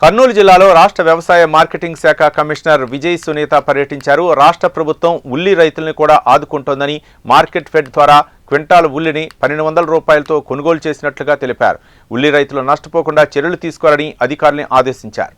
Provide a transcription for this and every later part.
కర్నూలు జిల్లాలో రాష్ట్ర వ్యవసాయ మార్కెటింగ్ శాఖ కమిషనర్ విజయ్ సునీత పర్యటించారు. రాష్ట్ర ప్రభుత్వం ఉల్లి రైతుల్ని కూడా ఆదుకుంటోందని మార్కెట్ ఫెడ్ ద్వారా క్వింటాల్ ఉల్లిని పన్నెండు వందల రూపాయలతో కొనుగోలు చేసినట్లుగా తెలిపారు. ఉల్లి రైతులు నష్టపోకుండా చర్యలు తీసుకోవాలని అధికారులను ఆదేశించారు.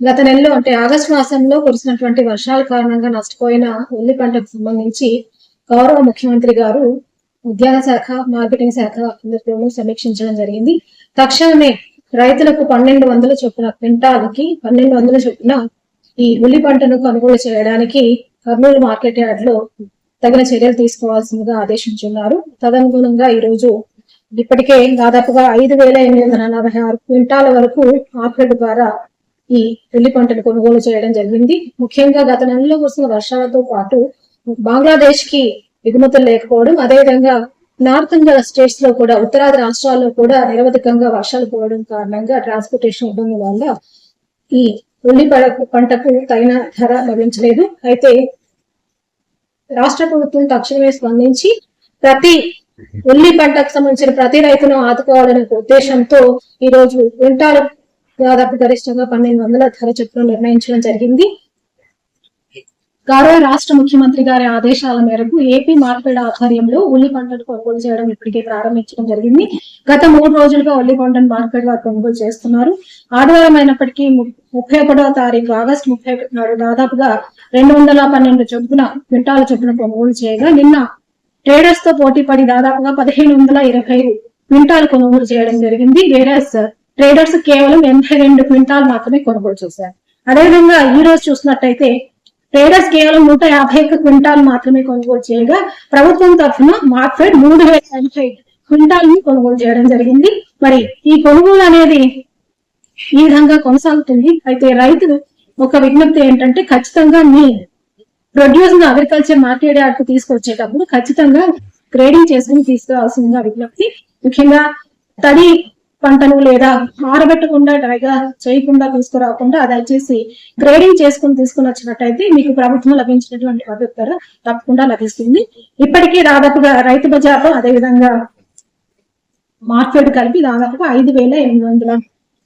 గత నెలలో అంటే ఆగస్టు మాసంలో కురిసినటువంటి వర్షాల కారణంగా నష్టపోయిన ఉల్లి పంటకు సంబంధించి గౌరవ ముఖ్యమంత్రి గారు ఉద్యాన శాఖ మార్కెటింగ్ శాఖ అందరితోనూ సమీక్షించడం జరిగింది. తక్షణమే రైతులకు పన్నెండు వందల చొప్పున క్వింటాల్కి పన్నెండు వందల చొప్పున ఈ ఉల్లి పంటను కొనుగోలు చేయడానికి కర్నూలు మార్కెట్ యార్డ్లో తగిన చర్యలు తీసుకోవాల్సిందిగా ఆదేశించున్నారు. తదనుగుణంగా ఈ రోజు ఇప్పటికే దాదాపుగా ఐదు వేల ఎనిమిది వందల నలభై ఆరు క్వింటాల వరకు మార్కెట్ ద్వారా ఈ ఉల్లి పంటను కొనుగోలు చేయడం జరిగింది. ముఖ్యంగా గత నెలలో కురిసిన వర్షాలతో పాటు బంగ్లాదేశ్కి ఎగుమతులు లేకపోవడం అదేవిధంగా నార్త్ స్టేట్స్లో కూడా ఉత్తరాది రాష్ట్రాల్లో కూడా నిరవధికంగా వర్షాలు పోవడం కారణంగా ట్రాన్స్పోర్టేషన్ ఇబ్బంది వల్ల ఈ ఉల్లి పంటకు తగిన ధర లభించలేదు. అయితే రాష్ట్ర ప్రభుత్వం తక్షణమే స్పందించి ప్రతి ఉల్లి పంటకు సంబంధించిన ప్రతి రైతును ఆదుకోవాలనే ఉద్దేశంతో ఈ రోజు క్వింటాలు దాదాపు గరిష్టంగా పన్నెండు వందల ధర చొప్పున నిర్ణయించడం జరిగింది. గౌరవ రాష్ట్ర ముఖ్యమంత్రి గారి ఆదేశాల మేరకు ఏపీ మార్కెట్ ఆధ్వర్యంలో ఉల్లి పంటను కొనుగోలు చేయడం ఇప్పటికే ప్రారంభించడం జరిగింది. గత మూడు రోజులుగా ఉల్లి పంటను మార్కెట్లో కొనుగోలు చేస్తున్నారు. ఆదివారం అయినప్పటికీ ముప్పై ఒకటో తారీఖు ఆగస్టు ముప్పై ఒకటి నాడు దాదాపుగా రెండు వందల పన్నెండు చొప్పున క్వింటాల చొప్పున కొనుగోలు చేయగా నిన్న ట్రేడర్స్తో పోటీ పడి దాదాపుగా పదిహేను వందల ఇరవై క్వింటాల్ కొనుగోలు చేయడం జరిగింది. వేరస్ ట్రేడర్స్ కేవలం ఎనభై రెండు క్వింటాల్ మాత్రమే కొనుగోలు చేశారు. అదేవిధంగా ఈ రోజు చూసినట్టయితే ట్రేడర్స్ కేవలం నూట యాభై ఒక్క క్వింటాల్ మాత్రమే కొనుగోలు చేయగా ప్రభుత్వం తరఫున మార్కెట్ మూడు వేల ఎనభై క్వింటాల్ని కొనుగోలు చేయడం జరిగింది. మరి ఈ కొనుగోలు అనేది ఈ విధంగా కొనసాగుతుంది. అయితే రైతులు ఒక విజ్ఞప్తి ఏంటంటే ఖచ్చితంగా మీ ప్రొడ్యూస్ అగ్రికల్చర్ మార్కెట్ ఆటకు తీసుకొచ్చేటప్పుడు ఖచ్చితంగా గ్రేడింగ్ చేసుకుని తీసుకురావాల్సిందిగా విజ్ఞప్తి ముఖ్యంగా తడి పంటను లేదా ఆరబెట్టకుండా డ్రైగా చేయకుండా తీసుకురాకుండా దయచేసి గ్రేడింగ్ చేసుకుని తీసుకుని వచ్చినట్టయితే మీకు ప్రభుత్వం లభించినటువంటి మద్దతు ధర తప్పకుండా లభిస్తుంది. ఇప్పటికే దాదాపుగా రైతు బజార్లో అదేవిధంగా మార్కెట్ కలిపి దాదాపుగా ఐదు వేల ఎనిమిది వందల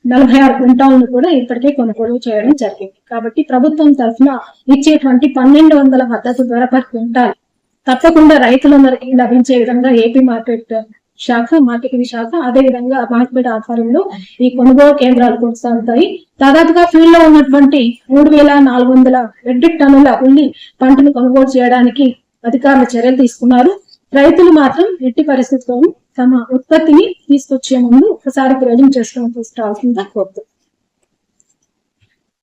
నలభై ఆరు గుంటాలను కూడా ఇప్పటికే కొనుగోలు చేయడం జరిగింది. కాబట్టి ప్రభుత్వం తరఫున ఇచ్చేటువంటి పన్నెండు వందల మద్దతు ధర పర్ క్వింటాల్. తప్పకుండా రైతులందరికీ లభించే విధంగా ఏపీ మార్కెట్ శాఖ మార్కెటింగ్ శాఖ అదే విధంగా మార్కెట్ ఆధ్వర్యంలో ఈ కొనుగోలు కేంద్రాలు కొనసాగుతాయి. దాదాపుగా ఫీల్డ్లో ఉన్నటువంటి మూడు వేల నాలుగు వందల మెట్రిక్ టన్నుల ఉల్లి పంటను కొనుగోలు చేయడానికి అధికారులు చర్యలు తీసుకున్నారు. రైతులు మాత్రం ఎట్టి పరిస్థితుల్లోనూ తమ ఉత్పత్తిని తీసుకొచ్చే ముందు ఒకసారి గ్రేడింగ్ చేసుకుని తీసుకురావాల్సిందిగా కోరుతున్నాను